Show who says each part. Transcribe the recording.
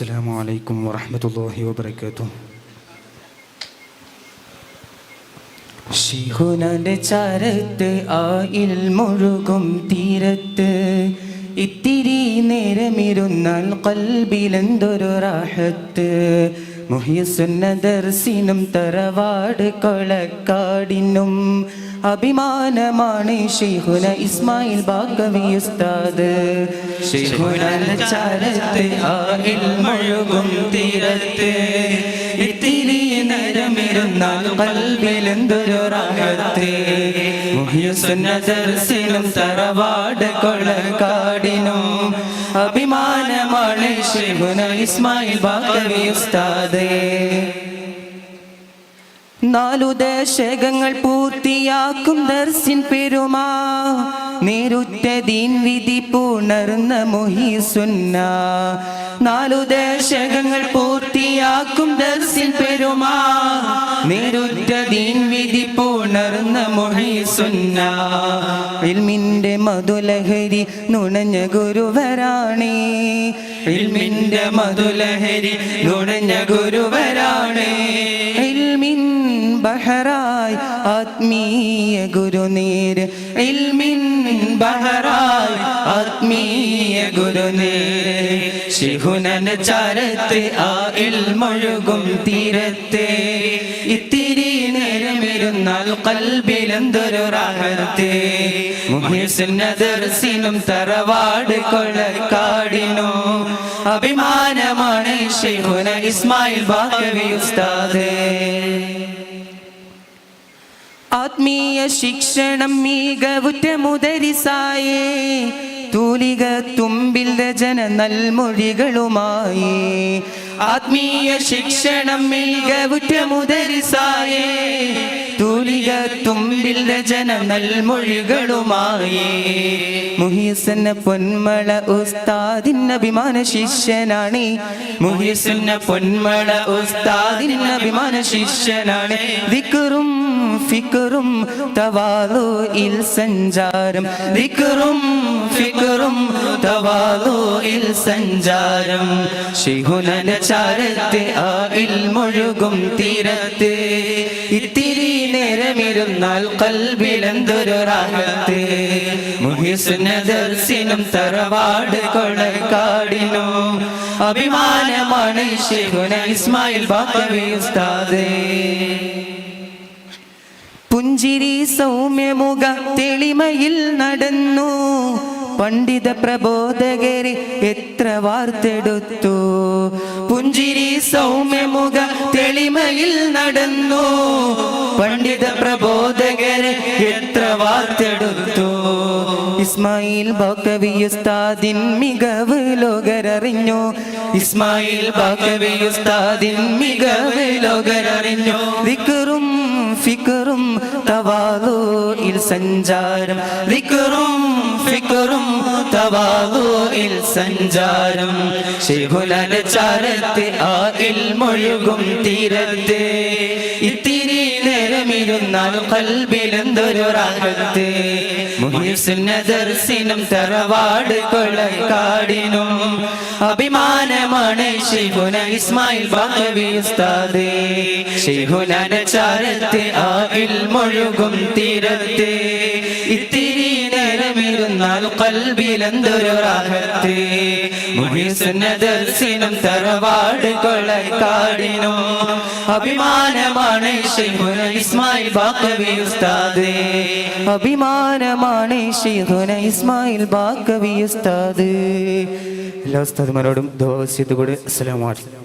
Speaker 1: السلام عليكم ورحمة الله وبركاته ശിഹുനന്റെ ചരത്ത് ആയിൽ മുഴുകും തീരത്ത് ഇത്തിരി നേരമിരുന്നാൽ കൽബിലെന്തൊരു റാഹത്ത്? മുഹിയസുന്നദർസിനും തറവാട് കൊളക്കാടിനും അഭിമാനമാണ് ഷെയ്ഖുന ഇസ്മായിൽ ബാക്കവി ഉസ്താദ്. മുഴുകും തീരത്ത്. ഇത്തിരി നേരമിരുന്നാൽ കൽവിലെന്തൊരു റാഹത്ത്? തറവാട് കൊളക്കാടിനും അഭിമാനമാണ് ശ്രീമുന ഇസ്മായിൽ ബാക്കവി ഉസ്താദേ. നാലു ദശകങ്ങൾ പൂർത്തിയാക്കും ദർശിൻ പെരുമാ. നേരുറ്റ ദീൻ വിധി പുണർന്ന മുഹിസുന്ന നാലു ദശകങ്ങൾ പൂർത്തിയാക്കും ദർസിൽ പെരുമാ. നേരുറ്റ ദീൻ വിധി പുണർന്ന മുഹിസുന്ന ഇൽമിന്റെ മധുലഹരി നുണഞ്ഞ ഗുരുവരാണേ. ഇൽമിന്റെ മധുലഹരി നുണഞ്ഞ ഗുരുവരാണേ. ഇൽമിൻ ബഹറായി ആത്മീയ ഗുരുനേര് ഇൽമിൻ ബഹറായി ആത്മീയ ഗുരുനേര് ശിഹുനൻ ചരത്ത് ആ ഇൽമൊഴുകും തീരത്തെ. ഇത്തിരി നേരമിരുന്നാൽ കൽബിലെന്തൊരു റാഹത്തെ മുഹിസിനും തറവാട് കൊളക്കാടിനോ അഭിമാനമാണ് ശിഹുന ഇസ്മായിൽ ഭാഗവി ഉസ്താദേ. ആത്മീയ ശിക്ഷണം മികവുറ്റ മുദരിസായേ തൂലിക തുമ്പിൽ രചന നൽമൊഴികളുമായി. ആത്മീയ ശിക്ഷണം മികവുറ്റ മുദരിസായേ തൂലിക തുമ്പിൽ രചന നൽമൊഴികളുമായി മുഹിസന്ന പൊന്മള ഉസ്താദിൻ അഭിമാന ശിഷ്യനാണ്. മുഹിസന്ന പൊന്മള ഉസ്താദിൻ അഭിമാന ശിഷ്യനാണ്. ദിക്കറും ഫിക്കറും തവാലു ഇൽ സഞ്ചാരം. ദിക്കറും ഫിക്കറും തവാലു ഇൽ സഞ്ചാരം. ശിഹുനന ചാരത്തെ ആ ഇൽ മുഴുകും തീരത്തെ. ഇത്തിരി നേരമിരുന്നാൽ കൽബിലെന്തൊരു റാഹത്ത്? മുഹിസുനദർസിനും തറവാട് കൊളക്കാടിനോ അഭിമാനമാണ് ശിഹുന ഇസ്മായിൽ ബാക്കവി ഉസ്താദേ. പുഞ്ചിരി സൗമ്യമുഖ തെളിമയിൽ നടന്നു. പണ്ഡിത പ്രബോധകരെ എത്ര വാർത്തെടുത്തു? പുഞ്ചിരി സൗമ്യമുഖ തെളിമയിൽ നടന്നു. പണ്ഡിത പ്രബോധകരെ എത്ര വാർത്തെടുത്തു. ഇസ്മായിൽ ബാക്കവിയുസ്താദിൻ മികവ് ലോകരറിഞ്ഞു. ഇസ്മായിൽ ബാക്കവിയുസ്താദിൻ മികവ് ലോകരറിഞ്ഞു. വിക്കറും ഫിക്കറും തവാലോ സഞ്ചാരം. വിക്കറും ഫിക്കറും തവാലു ഇൽ സഞ്ചാരം. ശിഹുലന ചാരത്ത് ആ ഇൽ മുഴുകും തീരത്ത്. ഇത്തിരി നേരമിരുന്നാൽ കൽബിലെന്തൊരു റാഹത്ത്. ദർശനം തറവാട് കൊളക്കാടിനും അഭിമാനമാണ് ഷിഹുന ഇസ്മായിൽ ബാബി ഉസ്താദേ. ചാരത്ത് ആ ഇൽ മുഴുകും തീരത്ത്. നേരമിരുന്നാൽ കൽബിലെന്തൊരു റാഹത്ത്? കൊളക്കാടിനും അഭിമാനമാണ് ഇസ്മായിൽ ഉസ്താദേ. എല്ലാ ഉസ്താദുമാരോടും ദോസ്യത്തുകൂടെ അസ്സലാമു അലൈക്കും.